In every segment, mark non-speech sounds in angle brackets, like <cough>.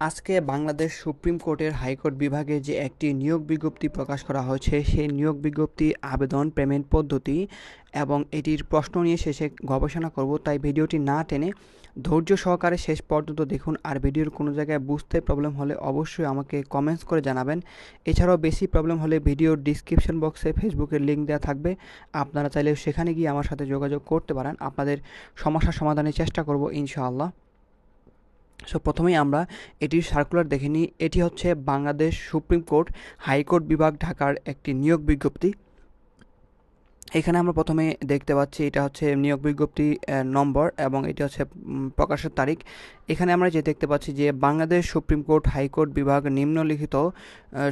আজকে বাংলাদেশ সুপ্রিম কোর্টের হাইকোর্ট বিভাগে যে একটি নিয়োগ বিজ্ঞপ্তি প্রকাশ করা হয়েছে, সেই নিয়োগ বিজ্ঞপ্তি, আবেদন, পেমেন্ট পদ্ধতি এবং এটির প্রশ্ন নিয়ে শেষে গবেষণা করব। তাই ভিডিওটি না টেনে ধৈর্য সহকারে শেষ পর্যন্ত দেখুন। আর ভিডিওর কোনো জায়গায় বুঝতে প্রবলেম হলে অবশ্যই আমাকে কমেন্টস করে জানাবেন। এছাড়াও বেশি প্রবলেম হলে ভিডিওর ডিসক্রিপশন বক্সে ফেসবুকের লিঙ্ক দেওয়া থাকবে। আপনারা চাইলে সেখানে গিয়ে আমার সাথে যোগাযোগ করতে পারেন। আপনাদের সমস্যা সমাধানের চেষ্টা করব ইনশাআল্লাহ। সো প্রথমেই আমরা এটির সার্কুলার দেখে নিই। এটি হচ্ছে বাংলাদেশ সুপ্রিম কোর্ট হাইকোর্ট বিভাগ ঢাকার একটি নিয়োগ বিজ্ঞপ্তি। এখানে আমরা প্রথমে দেখতে পাচ্ছি এটা হচ্ছে নিয়োগ বিজ্ঞপ্তি নম্বর এবং এটি হচ্ছে প্রকাশের তারিখ। এখানে আমরা যে দেখতে পাচ্ছি যে বাংলাদেশ সুপ্রিম কোর্ট হাইকোর্ট বিভাগ নিম্নলিখিত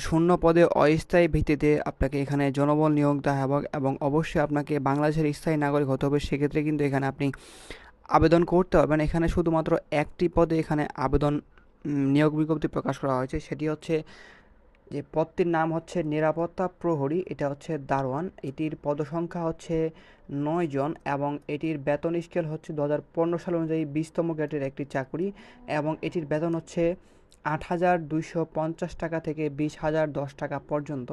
শূন্য পদে অস্থায়ী ভিত্তিতে আপনাকে এখানে জনবল নিয়োগ দেওয়া হবে এবং অবশ্যই আপনাকে বাংলাদেশের স্থায়ী নাগরিক হতে হবে। সেক্ষেত্রে কিন্তু এখানে আপনি আবেদন করতে পারবেন এখানে শুধুমাত্র একটি পদে এখানে আবেদন নিয়োগ বিজ্ঞপ্তি প্রকাশ করা হয়েছে। সেটি হচ্ছে যে পদটির নাম হচ্ছে নিরাপত্তা প্রহরী, এটা হচ্ছে দারোয়ান। এটির পদসংখ্যা হচ্ছে নয় জন এবং এটির বেতন স্কেল হচ্ছে দু হাজার পনেরো সাল অনুযায়ী বিশতম গ্রেডের একটি চাকরি এবং এটির বেতন হচ্ছে আট হাজার দুইশো পঞ্চাশ টাকা থেকে বিশ হাজার দশ টাকা পর্যন্ত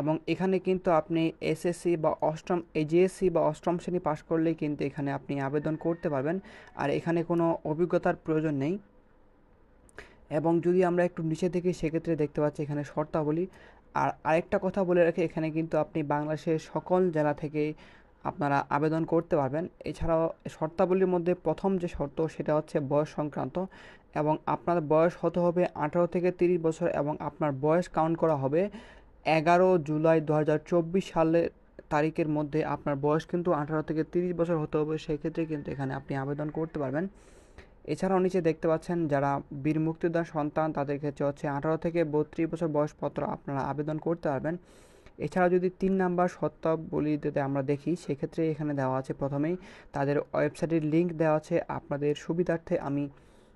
এবং এখানে কিন্তু আপনি এসএসসি বা অষ্টম এজিএসসি বা অষ্টম শ্রেণি পাশ করলেই কিন্তু এখানে আপনি আবেদন করতে পারবেন। আর এখানে কোনো অভিজ্ঞতার প্রয়োজন নেই। এবং যদি আমরা একটু নিচে থেকে সেক্ষেত্রে দেখতে পাচ্ছি এখানে শর্তাবলী। আর আরেকটা কথা বলে রাখি, এখানে কিন্তু আপনি বাংলাদেশের সকল জেলা থেকে আপনারা আবেদন করতে পারবেন। এছাড়াও শর্তাবলীর মধ্যে প্রথম যে শর্ত সেটা হচ্ছে বয়স সংক্রান্ত। এবং আপনার বয়স হতে হবে আঠারো থেকে তিরিশ বছর এবং আপনার বয়স কাউন্ট করা হবে এগারো জুলাই দু হাজার চব্বিশ সালের তারিখের মধ্যে আপনার বয়স কিন্তু আঠারো থেকে তিরিশ বছর হতে হবে, সেক্ষেত্রে কিন্তু এখানে আপনি আবেদন করতে পারবেন। এছাড়াও নিচে দেখতে পাচ্ছেন যারা বীর মুক্তিযোদ্ধার সন্তান, তাদের ক্ষেত্রে হচ্ছে আঠারো থেকে বত্রিশ বছর বয়সপত্র আপনারা আবেদন করতে পারবেন। এছাড়াও যদি তিন নাম্বার শর্তাবলীতে আমরা দেখি, সেক্ষেত্রে এখানে দেওয়া আছে প্রথমেই, তাদের ওয়েবসাইটের লিঙ্ক দেওয়া আছে। আপনাদের সুবিধার্থে আমি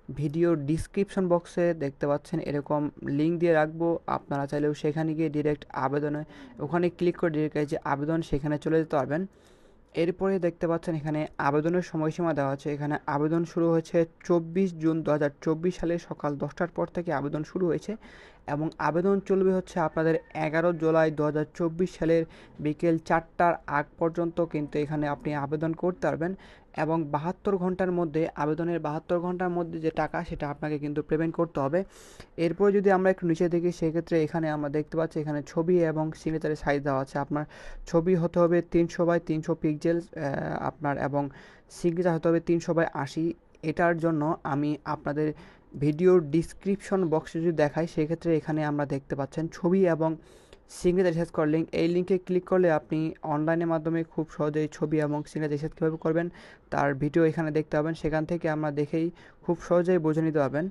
ভিডিওর ডিসক্রিপশন বক্সে দেখতে পাচ্ছেন এরকম লিঙ্ক দিয়ে রাখব। আপনারা চাইলেও সেখানে গিয়ে ডিরেক্ট আবেদনে, ওখানে ক্লিক করে ডিরেক্ট যে আবেদন, সেখানে চলে যেতে পারবেন। এরপরে দেখতে পাচ্ছেন এখানে আবেদনের সময়সীমা দেওয়া আছে। এখানে আবেদন শুরু হয়েছে চব্বিশ জুন দু হাজার চব্বিশ সালে সকাল দশটার পর থেকে আবেদন শুরু হয়েছে এবং আবেদন চলবে হচ্ছে আপনাদের এগারো জুলাই দু হাজার চব্বিশ সালের বিকেল চারটার আগ পর্যন্ত কিন্তু এখানে আপনি আবেদন করতে পারবেন। এবং বাহাত্তর ঘণ্টার মধ্যে, আবেদনের বাহাত্তর ঘণ্টার মধ্যে যে টাকা, সেটা আপনাকে কিন্তু পেমেন্ট করতে হবে। এরপর যদি আমরা একটু নিচে দেখি, সেক্ষেত্রে এখানে আমরা দেখতে পাচ্ছি, এখানে ছবি এবং সিগনেচারের সাইজ দেওয়া আছে। আপনার ছবি হতে হবে তিনশো বাই তিনশো পিক্সেল আপনার এবং সিগনেচার হতে হবে তিনশো বাই আশি। এটার জন্য আমি আপনাদের ভিডিওর ডিসক্রিপশন বক্সে যদি দেখাই, সেক্ষেত্রে এখানে আমরা দেখতে পাচ্ছেন ছবি এবং সিগনেচার রিসার্চ কর লিঙ্ক এই লিঙ্কে ক্লিক করলে আপনি অনলাইনের মাধ্যমে খুব সহজেই ছবি এবং সিগনেচার রিসার্চ কীভাবে করবেন তার ভিডিও এখানে দেখতে পাবেন। সেখান থেকে আমরা দেখেই খুব সহজেই বুঝে নিতে পারবেন।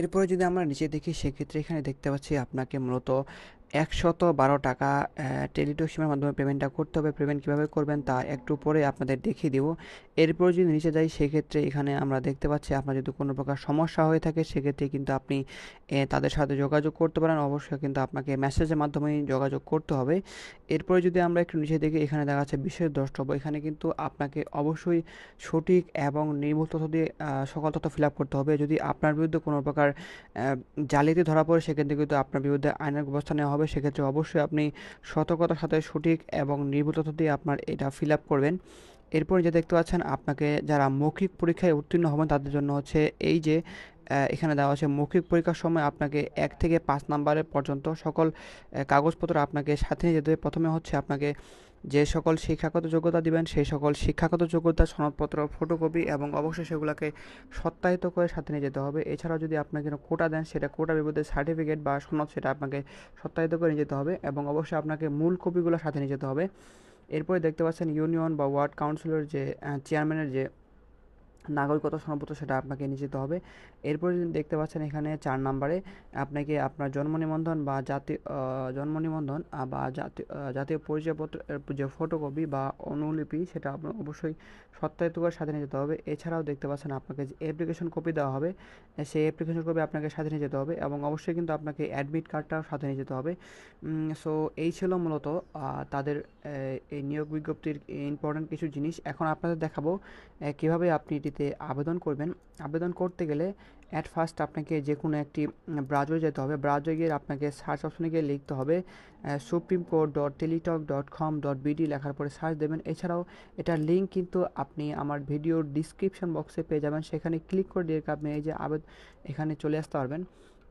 এরপরে যদি আমরা নিচে দেখি, সেক্ষেত্রে এখানে দেখতে পাচ্ছি আপনাকে মূলত একশত বারো টাকা টেলিটক সিমের মাধ্যমে পেমেন্টটা করতে হবে। পেমেন্ট কীভাবে করবেন তা একটু পরে আপনাদের দেখিয়ে দেবো। এরপর যদি নিচে যাই, সেক্ষেত্রে এখানে আমরা দেখতে পাচ্ছি আপনার যদি কোনো প্রকার সমস্যা হয়ে থাকে, সেক্ষেত্রে কিন্তু আপনি তাদের সাথে যোগাযোগ করতে পারেন। অবশ্যই কিন্তু আপনাকে মেসেজের মাধ্যমে যোগাযোগ করতে হবে। এরপরে যদি আমরা একটু নিচে দেখি, এখানে দেখা যাচ্ছে বিশেষ দ্রষ্টব্য। এখানে কিন্তু আপনাকে অবশ্যই সঠিক এবং নির্ভুল তথ্য দিয়ে সকল তথ্য ফিল আপ করতে হবে। যদি আপনার বিরুদ্ধে কোনো প্রকার জালিয়াতি ধরা পড়ে, সেক্ষেত্রে কিন্তু আপনার বিরুদ্ধে আইনের ব্যবস্থা নেওয়া হবে। সেক্ষেত্রে অবশ্যই আপনি সতর্কতার সাথে সঠিক এবং নির্ভুল তথ্য দিয়ে আপনার এটা ফিল আপ করবেন। এরপরে যে দেখতে পাচ্ছেন, আপনাকে যারা মৌখিক পরীক্ষায় উত্তীর্ণ হবেন, তাদের জন্য হচ্ছে এই যে এখানে দেওয়া আছে, মৌখিক পরীক্ষার সময় আপনাকে এক থেকে পাঁচ নাম্বারের পর্যন্ত সকল কাগজপত্র আপনাকে সাথে নিয়ে যেতে হবে। প্রথমে হচ্ছে আপনাকে যে সকল শিক্ষাগত যোগ্যতা দিবেন, সেই সকল শিক্ষাগত যোগ্যতা, সনদপত্র ফটোকপি এবং অবশ্যই সেগুলোকে সত্যায়িত করে সাথে নিয়ে যেতে হবে। এছাড়াও যদি আপনাকে কোনো কোটা দেন, সেটা কোটা বিপদে সার্টিফিকেট বা সনদ, সেটা আপনাকে সত্যায়িত করে নিয়ে যেতে হবে এবং অবশ্যই আপনাকে মূল কপিগুলো সাথে নিয়ে যেতে হবে। এরপরে দেখতে পাচ্ছেন ইউনিয়ন বা ওয়ার্ড কাউন্সিলের যে চেয়ারম্যানের যে নাগরিকত্ব সনদপত্র সেটা আপনাকে নিয়ে যেতে হবে। এরপরে দেখতে পাচ্ছেন এখানে চার নাম্বারে আপনাকে আপনার জন্ম নিবন্ধন বা জাতীয় জন্ম নিবন্ধন বা জাতীয় জাতীয় পরিচয়পত্র যে ফটোকপি বা অনুলিপি সেটা আপনার অবশ্যই সত্যায়িত করে সাথে নিয়ে যেতে হবে। এছাড়াও দেখতে পাচ্ছেন আপনাকে যে অ্যাপ্লিকেশন কপি দেওয়া হবে, সেই অ্যাপ্লিকেশন কপি আপনাকে সাথে নিয়ে যেতে হবে এবং অবশ্যই কিন্তু আপনাকে অ্যাডমিট কার্ডটাও সাথে নিয়ে যেতে হবে। সো এই ছিল মূলত তাদের এই নিয়োগ বিজ্ঞপ্তির ইম্পর্ট্যান্ট কিছু জিনিস। এখন আপনাদের দেখাবো কীভাবে আপনি আপনি এটিতে আবেদন করবেন। আবেদন করতে গেলে অ্যাট ফার্স্ট আপনাকে যে কোনো একটি ব্রাউজারে যেতে হবে। ব্রাউজারে গিয়ে আপনাকে সার্চ অপশনে গিয়ে লিখতে হবে supreme court dot Teletalk dot com dot BD লেখার পরে সার্চ দেবেন। এছাড়াও এটার লিঙ্ক কিন্তু আপনি আমার ভিডিওর ডিসক্রিপশন বক্সে পেয়ে যাবেন। সেখানে ক্লিক করে দিয়ে আপনি এই যে আবেদন এখানে চলে আসতে পারবেন।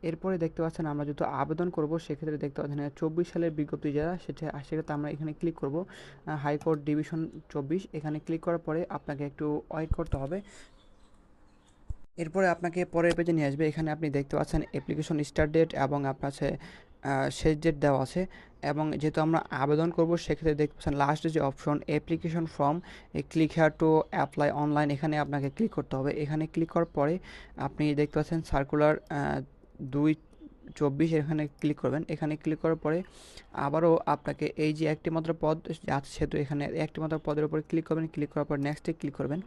এরপরে দেখতে পাচ্ছেন আমরা যেহেতু আবেদন করব সেক্ষেত্রে দেখতে পাচ্ছেন চব্বিশ সালের বিজ্ঞপ্তি যারা সেটা সেক্ষেত্রে আমরা এখানে ক্লিক করব। হাইকোর্ট ডিভিশন চব্বিশ এখানে ক্লিক করার পরে আপনাকে একটু ওয়েট করতে হবে। এরপরে আপনাকে পরের পেজে নিয়ে আসবে এখানে আপনি দেখতে পাচ্ছেন অ্যাপ্লিকেশন স্টার্ট ডেট এবং আপনার আহ, শেষ ডেট দেওয়া আছে। এবং যেহেতু আমরা আবেদন করব সেক্ষেত্রে দেখতে পাচ্ছেন লাস্ট যে option application form click here to apply online এখানে আপনাকে ক্লিক করতে হবে। এখানে ক্লিক করার পরে আপনি দেখতে পাচ্ছেন সার্কুলার দুই চব্বিশ এখানে ক্লিক করবেন। এখানে ক্লিক করার পরে আবারও আপনাকে এই যে একটি মাত্র পদ আছে সেহেতু এখানে একটি মাত্র পদের উপরে ক্লিক করবেন। ক্লিক করার পর নেক্সটে ক্লিক করবেন।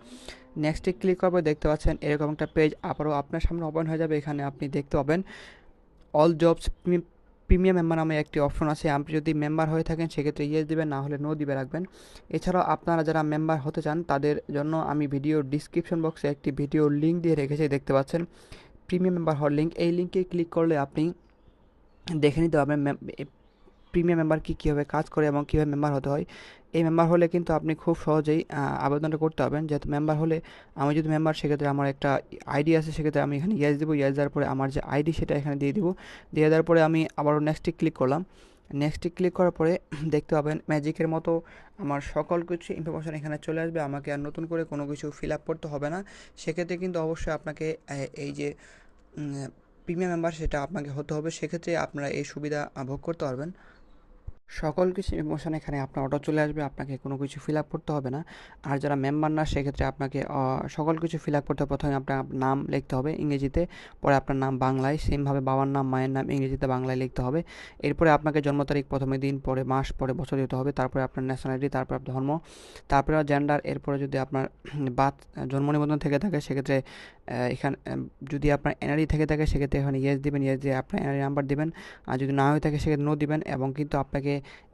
নেক্সটে ক্লিক করার পর দেখতে পাচ্ছেন এরকম একটা পেজ আবারও আপনার সামনে ওপেন হয়ে যাবে। এখানে আপনি দেখতে পাবেন অল জবস প্রিমিয়াম মেম্বার নামে একটি অপশন আছে। আপনি যদি মেম্বার হয়ে থাকেন, সেক্ষেত্রে ইয়েস দিবেন, না হলে নো দিবে রাখবেন। এছাড়াও আপনারা যারা মেম্বার হতে চান, তাদের জন্য আমি ভিডিও ডিসক্রিপশন বক্সে একটি ভিডিও লিঙ্ক দিয়ে রেখেছি, দেখতে পাচ্ছেন। প্রিমিয়াম মেম্বার হওয়ার লিঙ্ক এই লিঙ্কে ক্লিক করলে আপনি দেখে নিতে পারবেন প্রিমিয়াম মেম্বার কী কীভাবে কাজ করে এবং কীভাবে মেম্বার হতে হয়। এই মেম্বার হলে কিন্তু আপনি খুব সহজেই আবেদনটা করতে পারবেন। যেহেতু মেম্বার হলে আমি যদি মেম্বার সেক্ষেত্রে আমার একটা আইডি আছে, সেক্ষেত্রে আমি এখানে ইয়েস দেবো। ইয়েস দেওয়ার পরে আমার যে আইডি সেটা এখানে দিয়ে দিব। দিয়ে দেওয়ার পরে আমি আবারও নেক্সটে ক্লিক করলাম। নেক্সটে ক্লিক করার পরে <clears throat> দেখতে পাবেন ম্যাজিকের মতো আমার সকল কিছু ইনফরমেশান এখানে চলে আসবে। আমাকে আর নতুন করে কোনো কিছু ফিল আপ করতে হবে না। সেক্ষেত্রে কিন্তু অবশ্যই আপনাকে এই যে প্রিমিয়াম মেম্বার সেটা আপনাকে হতে হবে। সেক্ষেত্রে আপনারা এই সুবিধা ভোগ করতে পারবেন। সকল কিছু ইমোশন এখানে আপনার অটো চলে আসবে, আপনাকে কোনো কিছু ফিল আপ করতে হবে না। আর যারা মেম্বার না, সেক্ষেত্রে আপনাকে সকল কিছু ফিল আপ করতে হবে। প্রথমে আপনার নাম লিখতে হবে ইংরেজিতে, পরে আপনার নাম বাংলায় সেমভাবে বাবার নাম, মায়ের নাম ইংরেজিতে বাংলায় লিখতে হবে। এরপরে আপনাকে জন্ম তারিখ, প্রথমে দিন, পরে মাস, পরে বছর দিতে হবে। তারপরে আপনার ন্যাশনালিটি তারপর ধর্ম, তারপরে জেন্ডার এরপরে যদি আপনার বাত, জন্ম নিবন্ধন থেকে থাকে, সেক্ষেত্রে এখানে যদি আপনার এনআরই থেকে থাকে, সেক্ষেত্রে এখানে ইয়েস দিবেন ইয়েস দিয়ে আপনার এনআরই নাম্বার দিবেন। আর যদি না হয়ে থাকে, সেক্ষেত্রে নো দিবেন এবং কিন্তু আপনাকে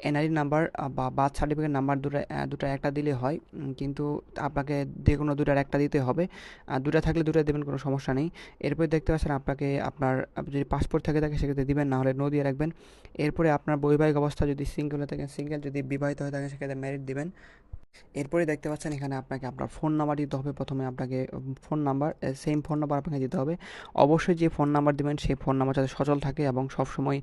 এনআরই নাম্বার বা বার্থ সার্টিফিকেট নাম্বার দুটো দুটো একটা দিলে হয়। কিন্তু আপনাকে যে কোনো দুটার একটা দিতে হবে। আর দুটা থাকলে দুটো দেবেন, কোনো সমস্যা নেই। এরপরে দেখতে পাচ্ছেন আপনাকে আপনার যদি পাসপোর্ট থেকে থাকে, সেক্ষেত্রে দিবেন, না হলে নো দিয়ে রাখবেন। এরপরে আপনার বৈবাহিক অবস্থা যদি সিঙ্গেল হয়ে থাকেন সিঙ্গেল যদি বিবাহিত হয়ে থাকেন সেক্ষেত্রে ম্যারিড দিবেন। এরপরে দেখতে পাচ্ছেন এখানে আপনাকে আপনার ফোন নাম্বার দিতে হবে। প্রথমে আপনাকে phone number same phone number আপনাকে দিতে হবে। অবশ্যই যে ফোন নাম্বার দিবেন, সেই ফোন নাম্বার যাতে সচল থাকে এবং সবসময়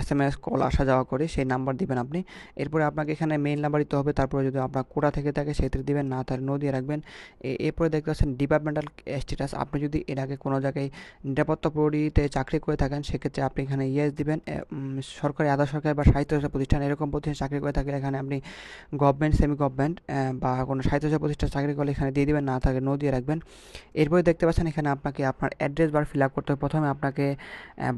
এস এম এস কল আসা যাওয়া করে, সেই নাম্বার দিবেন আপনি। এরপরে আপনাকে এখানে মেইল নাম্বার দিতে হবে। তারপরে যদি আপনার কোটা থেকে থাকে, সেক্ষেত্রে দিবেন, না তাহলে নো দিয়ে রাখবেন। এরপরে দেখতে পাচ্ছেন ডিপার্টমেন্টাল স্ট্যাটাস আপনি যদি এর আগে কোনো জায়গায় নিরাপত্তা প্রহরীতে চাকরি করে থাকেন, সেক্ষেত্রে আপনি এখানে ইয়েস দিবেন। সরকারি, আধা সরকারি বা সাহিত্য প্রতিষ্ঠান এরকম প্রতিষ্ঠানে চাকরি করে থাকলে এখানে আপনি গভর্নমেন্ট সেমি গভর্নমেন্ট বা কোনো স্বায়ত্তশাসিত প্রতিষ্ঠান চাকরি করলে এখানে দিয়ে দিবেন, না থাকে নো দিয়ে রাখবেন। এরপরে দেখতে পাচ্ছেন এখানে আপনাকে আপনার অ্যাড্রেস বার ফিল আপ করতে হবে। প্রথমে আপনাকে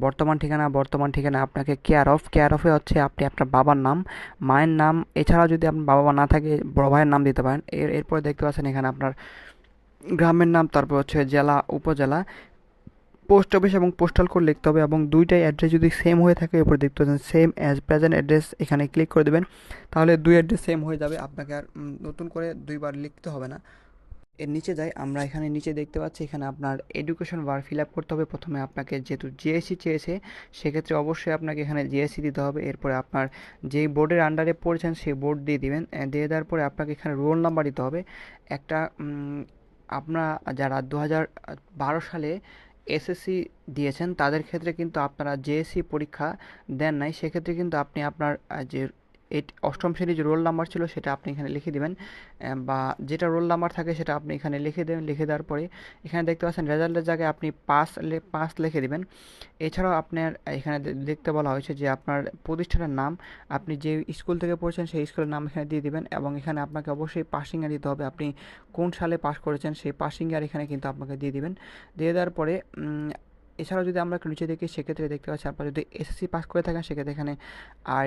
বর্তমান ঠিকানা বর্তমান ঠিকানা, আপনাকে কেয়ার অফ কেয়ার অফে হচ্ছে আপনি আপনার বাবার নাম, মায়ের নাম, এছাড়াও যদি আপনার বাবা মা না থাকে, বড় ভাইয়ের নাম দিতে পারেন। এর, এরপরে দেখতে পাচ্ছেন এখানে আপনার গ্রামের নাম, তারপর হচ্ছে জেলা, উপজেলা। পোস্ট অফিস এবং পোস্টাল কোড লিখতে হবে এবং দুইটাই অ্যাড্রেস যদি সেম হয়ে থাকে, এরপরে দেখতে পাচ্ছেন সেম অ্যাজ প্রেজেন্ট অ্যাড্রেস এখানে ক্লিক করে দেবেন। তাহলে দুই অ্যাড্রেস সেম হয়ে যাবে, আপনাকে আর নতুন করে দুইবার লিখতে হবে না। এর নিচে যাই, আমরা এখানে নিচে দেখতে পাচ্ছি, এখানে আপনার এডুকেশন বার ফিল আপ করতে হবে। প্রথমে আপনাকে যেহেতু জিএসসি চেয়েছে, সেক্ষেত্রে অবশ্যই আপনাকে এখানে জিএসসি দিতে হবে। এরপরে আপনার যেই বোর্ডের আন্ডারে পড়েছেন, সেই বোর্ড দিয়ে দিবেন। দিয়ে দেওয়ার পরে আপনাকে এখানে রোল নাম্বার দিতে হবে। একটা আপনারা, যারা দু হাজার বারো সালে এসএসসি দিয়েছেন, তাদের ক্ষেত্রে কিন্তু আপনারা জেএসসি পরীক্ষা দেন নাই, সেক্ষেত্রে কিন্তু আপনি আপনার যে অষ্টম শ্রেণির যে রোল নাম্বার ছিল সেটা আপনি এখানে লিখে দেবেন বা যেটা রোল নাম্বার থাকে সেটা আপনি এখানে লিখে দেবেন লিখে দেওয়ার পরে এখানে দেখতে পাচ্ছেন রেজাল্টের জায়গায় আপনি পাস পাস লিখে দেবেন। এছাড়াও আপনার, এখানে দেখতে বলা হয়েছে যে আপনার প্রতিষ্ঠানের নাম, আপনি যে স্কুল থেকে পড়ছেন সেই স্কুলের নাম এখানে দিয়ে দিবেন এবং এখানে আপনাকে অবশ্যই পাসিং ইয়ার দিতে হবে। আপনি কোন সালে পাস করেছেন সেই পাসিং ইয়ার এখানে কিন্তু আপনাকে দিয়ে দিবেন। দিয়ে দেওয়ার পরে এছাড়াও যদি আমরা একটু নিচে দেখি, সেক্ষেত্রে দেখতে পাচ্ছি আপনারা যদি এসএসসি পাস করে থাকেন, সেক্ষেত্রে এখানে আর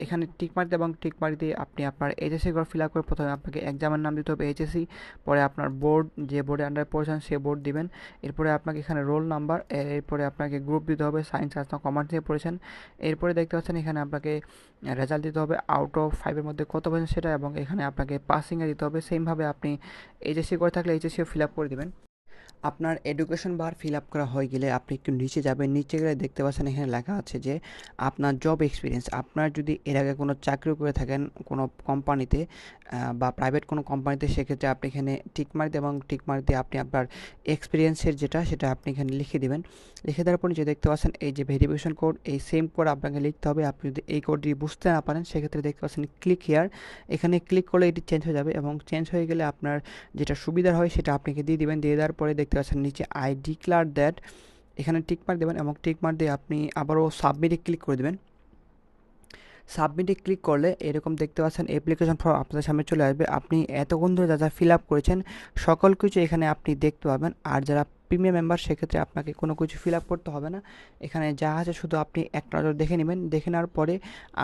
এখানে টিক মারিতে এবং টিক দিয়ে আপনি আপনার এইচএসসি ঘর ফিল আপ করে প্রথমে আপনাকে এক্সামের নাম দিতে হবে এইচএসসি পরে আপনার বোর্ড যে বোর্ডে আন্ডারে পড়েছেন সে বোর্ড দিবেন। এরপরে আপনাকে এখানে রোল নাম্বার এরপরে আপনাকে গ্রুপ দিতে হবে সায়েন্স আর্টস না কমার্স নিয়ে পড়েছেন। এরপরে দেখতে পাচ্ছেন এখানে আপনাকে রেজাল্ট দিতে হবে আউট অফ ফাইভের মধ্যে কত পার্সেন্ট সেটা এবং এখানে আপনাকে পাসিংয়ে দিতে হবে। সেমভাবে আপনি এইচএসসি করে থাকলে এইচএসসিও ফিল আপ করে দেবেন। আপনার এডুকেশন বার ফিল আপ করা হয়ে গেলে আপনি একটু নিচে যাবেন। নিচে গেলে দেখতে পাচ্ছেন এখানে লেখা আছে যে, আপনার জব এক্সপিরিয়েন্স আপনার যদি এর আগে কোনো চাকরি করে থাকেন কোনো কোম্পানিতে বা প্রাইভেট কোনো কোম্পানিতে সেক্ষেত্রে আপনি এখানে টিক মারিতে এবং টিক দিয়ে আপনি আপনার এক্সপিরিয়েন্সের যেটা, সেটা আপনি এখানে লিখে দেবেন। লিখে দেওয়ার পর নিচে দেখতে পাচ্ছেন এই যে ভেরিফিকেশন কোড, এই সেম কোড আপনাকে লিখতে হবে। আপনি যদি এই কোডটি বুঝতে না পারেন, সেক্ষেত্রে দেখতে পাচ্ছেন ক্লিক হেয়ার এখানে ক্লিক করলে এটি চেঞ্জ হয়ে যাবে এবং চেঞ্জ হয়ে গেলে আপনার যেটা সুবিধার হয়, সেটা আপনাকে দিয়ে দিবেন। দিয়ে দেওয়ার পরে দেখতে পাচ্ছেন নিচে আই ডিক্লার দ্যাট এখানে টিক মার দেবেন এবং টিক মার দিয়ে আপনি আবারও সাবমিটে ক্লিক করে দেবেন। সাবমিটে ক্লিক করলে এরকম দেখতে পাচ্ছেন অ্যাপ্লিকেশন ফর্ম আপনাদের সামনে চলে আসবে। আপনি এতক্ষণ ধরে যা যা ফিল আপ করেছেন, সকল কিছু এখানে আপনি দেখতে পাবেন। আর যারা প্রিমিয়াম মেম্বার সেক্ষেত্রে আপনাকে কোনো কিছু ফিল আপ করতে হবে না। এখানে যা আছে শুধু আপনি এক নজর দেখে নেবেন। দেখে নেওয়ার পরে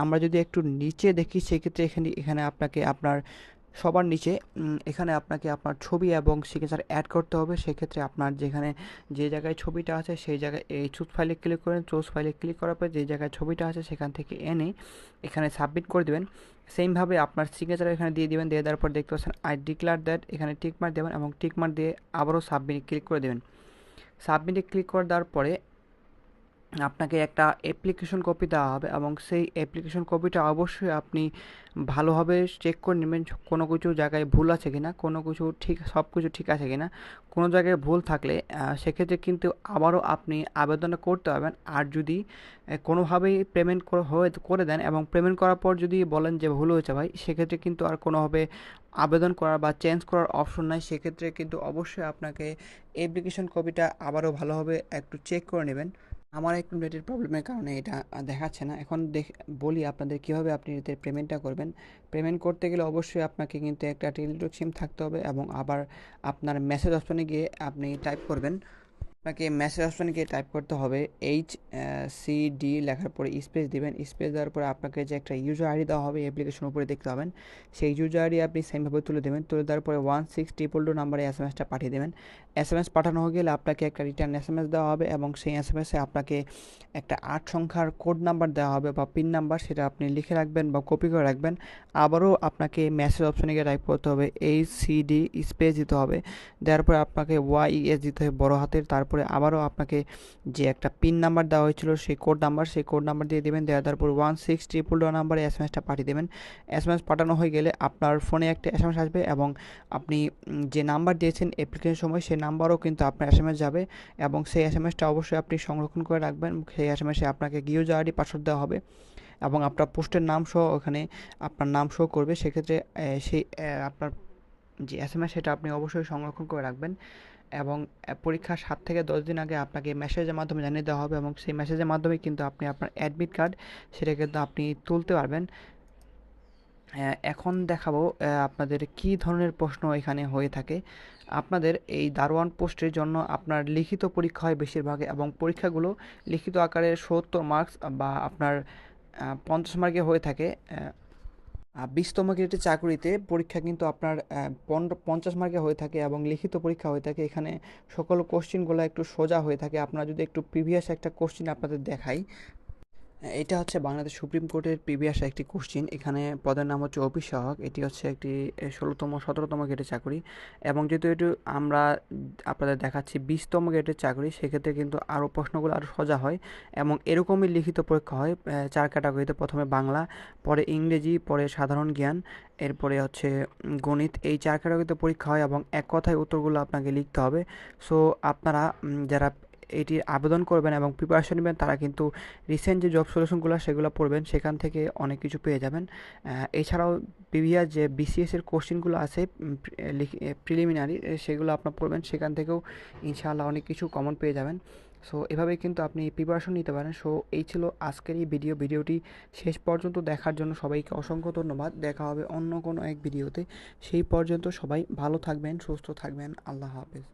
আমরা যদি একটু নিচে দেখি, সেক্ষেত্রে এখানে এখানে আপনাকে আপনার সবার নিচে এখানে আপনাকে আপনার ছবি এবং সিগনেচার অ্যাড করতে হবে। সেক্ষেত্রে আপনার যেখানে, যে জায়গায় ছবিটা আছে, সেই জায়গায়, এই চুজ ফাইলে ক্লিক করেন চুজ ফাইলে ক্লিক করার পর যে জায়গায় ছবিটা আছে, সেখান থেকে এনে এখানে সাবমিট করে দেবেন। সেমভাবে আপনার সিগনেচার এখানে দিয়ে দেবেন। দিয়ে দেওয়ার পর দেখতে পাচ্ছেন আই ডিক্লার দ্যাট এখানে টিকমার দেবেন এবং টিকমার দিয়ে আবারও সাবমিট ক্লিক করে দেবেন। সাবমিটে ক্লিক করে দেওয়ার পরে আপনাকে একটা অ্যাপ্লিকেশন কপি দেওয়া হবে এবং সেই অ্যাপ্লিকেশন কপিটা অবশ্যই আপনি ভালোভাবে চেক করে নেবেন কোনো কিছু জায়গায় ভুল আছে কি না কোনো কিছু ঠিক, সব কিছু ঠিক আছে কি না কোনো জায়গায় ভুল থাকলে সেক্ষেত্রে কিন্তু আবারও আপনি আবেদনটা করতে পারবেন। আর যদি কোনোভাবেই পেমেন্ট হয়ে করে দেন এবং পেমেন্ট করার পর যদি বলেন যে ভুল হয়েছে ভাই, সেক্ষেত্রে কিন্তু আর কোনোভাবে আবেদন করার বা চেঞ্জ করার অপশন নাই। সেক্ষেত্রে কিন্তু অবশ্যই আপনাকে অ্যাপ্লিকেশন কপিটা আবারও ভালোভাবে একটু চেক করে নেবেন। আমার একটু নেটের প্রবলেমের কারণে এটা দেখাচ্ছে না। এখন দেখ, বলি আপনাদের কীভাবে আপনি এদের পেমেন্টটা করবেন। পেমেন্ট করতে গেলে অবশ্যই আপনাকে কিন্তু একটা টেলিটক সিম থাকতে হবে এবং আবার আপনার মেসেজ অপশনে গিয়ে আপনি টাইপ করবেন। আপনাকে মেসেজ অপশনে গিয়ে টাইপ করতে হবে এইচ সি ডি লেখার পরে স্পেস দিবেন। স্পেস দেওয়ার পরে আপনাকে যে একটা ইউজার আইডি দেওয়া হবে অ্যাপ্লিকেশন উপরে দেখতে পাবেন। সেই ইউজার আইডি আপনি সেমভাবে তুলে দেবেন। তুলে দেওয়ার পরে ওয়ান সিক্স ট্রিপল টু নাম্বারে এস এম এসটা পাঠিয়ে দেবেন। এস এম এস পাঠানো হয়ে গেলে আপনাকে একটা রিটার্ন এস এম এস দেওয়া হবে এবং সেই এস এম এসে আপনাকে একটা আট সংখ্যার কোড নাম্বার দেওয়া হবে বা পিন নাম্বার সেটা আপনি লিখে রাখবেন বা কপি করে রাখবেন। আবারও আপনাকে মেসেজ অপশনে গিয়ে টাইপ করতে হবে এইচ সি ডি স্পেস দিতে হবে। দেওয়ার পরে আপনাকে ওয়াই এস দিতে হবে বড় হাতের। তারপরে আবার আবারও আপনাকে যে একটা পিন নাম্বার দেওয়া হয়েছিল সেই কোড নাম্বার সেই কোড নাম্বার দিয়ে দেবেন। দেওয়ার তারপর ওয়ান সিক্স ট্রিপল ওয়ান নাম্বারে এস এম এসটা পাঠিয়ে দেবেন। এস এম এস পাঠানো হয়ে গেলে আপনার ফোনে একটা এস এম এস আসবে এবং আপনি যে নাম্বার দিয়েছেন অ্যাপ্লিকেশন সময় সেই নাম্বারও কিন্তু আপনার এস এম এস যাবে এবং সেই এস এম এসটা অবশ্যই আপনি সংরক্ষণ করে রাখবেন। সেই এস এম এসে আপনাকে গিয়ে আইডি পাসওয়ার্ড দেওয়া হবে এবং আপনার পোস্টের নাম সহ ওখানে আপনার নাম শো করবে। সেক্ষেত্রে সেই আপনার যে এস এম এস সেটা আপনি অবশ্যই সংরক্ষণ করে রাখবেন এবং পরীক্ষার সাত থেকে দশ দিন আগে আপনাকে মেসেজের মাধ্যমে জানিয়ে দেওয়া হবে এবং সেই মেসেজের মাধ্যমে কিন্তু আপনি আপনার অ্যাডমিট কার্ড সেটা কিন্তু আপনি তুলতে পারবেন। এখন দেখাবো আপনাদের কি ধরনের প্রশ্ন এখানে হয়ে থাকে। আপনাদের এই দারোয়ান পোস্টের জন্য আপনার লিখিত পরীক্ষা হয় বেশিরভাগ এবং পরীক্ষাগুলো লিখিত আকারে সত্তর মার্কস বা আপনার পঞ্চাশ মার্কে হয়ে থাকে। বিশতম গ্রেডের চাকরিতে পরীক্ষা কিন্তু আপনার পঞ্চাশ মার্কে হয়ে থাকে এবং লিখিত পরীক্ষা হয়ে থাকে। এখানে সকল কোশ্চিনগুলো একটু সোজা হয়ে থাকে। আপনারা যদি একটু প্রিভিয়াস একটা কোশ্চিন আপনাদের দেখাই এটা হচ্ছে বাংলাদেশ সুপ্রিম কোর্টের প্রিভিয়াস একটি কোশ্চিন। এখানে পদের নাম হচ্ছে অফিস সহক এটি হচ্ছে একটি ষোলোতম, সতেরোতম গেটের চাকরি। এবং যেহেতু এটি আমরা আপনাদের দেখাচ্ছি বিশতম গেটের চাকরি, সেক্ষেত্রে কিন্তু আরও প্রশ্নগুলো আরও সোজা হয়। এবং এরকমই লিখিত পরীক্ষা হয় চার ক্যাটাগরিতে। প্রথমে বাংলা, পরে ইংরেজি, পরে সাধারণ জ্ঞান, এরপরে হচ্ছে গণিত। এই চার ক্যাটাগরিতে পরীক্ষা হয় এবং এক কথায় উত্তরগুলো আপনাকে লিখতে হবে। সো, আপনারা যারা এটির আবেদন করবেন এবং প্রিপারেশন নেবেন, তারা কিন্তু রিসেন্ট যে জব সলিউশনগুলো সেগুলো পড়বেন, সেখান থেকে অনেক কিছু পেয়ে যাবেন। এছাড়াও প্রিভিয়াস যে বিসিএস এর কোশ্চেনগুলো আছে প্রিলিমিনারি সেগুলো আপনার পড়বেন, সেখান থেকেও ইনশাআল্লাহ অনেক কিছু কমন পেয়ে যাবেন। সো এভাবেই কিন্তু আপনি প্রিপারেশন নিতে পারেন। সো এই ছিল আজকের এই ভিডিও ভিডিওটি শেষ পর্যন্ত দেখার জন্য সবাইকে অসংখ্য ধন্যবাদ। দেখা হবে অন্য কোনো এক ভিডিওতে সেই পর্যন্ত সবাই ভালো থাকবেন, সুস্থ থাকবেন। আল্লাহ হাফেজ।